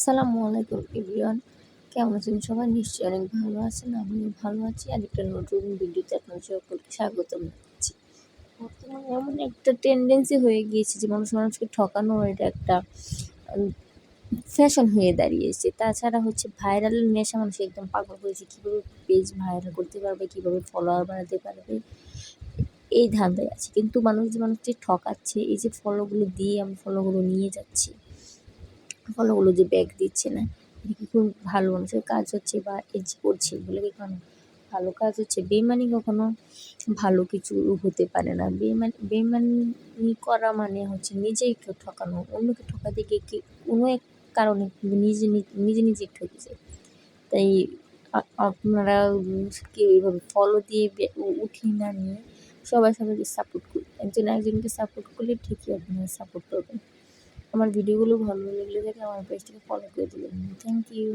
আসসালামু আলাইকুম এভরিওয়ান। কেমন আছেন সবাই? নিশ্চয়ই অনেক ভালো আছেন, আমিও ভালো আছি। আর একটা নতুন ভিডিওতে আপনাদের সকলকে স্বাগতম জানাচ্ছি। বর্তমানে এমন একটা টেন্ডেন্সি হয়ে গিয়েছে যে মানুষ, মানুষকে ঠকানো এটা একটা ফ্যাশন হয়ে দাঁড়িয়েছে। তাছাড়া হচ্ছে ভাইরাল নেশা মানুষ একদম পাগল হয়েছে। কীভাবে পেজ ভাইরাল করতে পারবে, কীভাবে ফলোয়ার বাড়াতে পারবে, এই ধান্দায় আছে। কিন্তু মানুষ যে মানুষকে ঠকাচ্ছে, এই যে ফলোগুলো দিয়ে আমি ফলোগুলো নিয়ে যাচ্ছি ফলোগুলো যে ব্যাগ দিচ্ছে না। এটা কি খুব ভালো মানুষের কাজ হচ্ছে বা যে করছে এগুলো কি কোনো ভালো কাজ হচ্ছে? বেমানি কখনো ভালো কিছু হতে পারে না। বেমানি বেমানি করা মানে হচ্ছে নিজেই কেউ ঠকানো। অন্যকে ঠকাতে গিয়ে কি কোনো এক কারণে কিন্তু নিজে নিজে নিজে ঠকেছে। তাই আপনারা কেউ এইভাবে ফলো দিয়ে উঠিয়ে না নিয়ে সবাই সবাইকে সাপোর্ট করুন একজন একজনকে সাপোর্ট করলে ঠিকই আপনারা সাপোর্ট করবেন। আমার ভিডিওগুলো ভালো লাগলে দেখে আমার পেজটাকে ফলো করে দিলেন থ্যাংক ইউ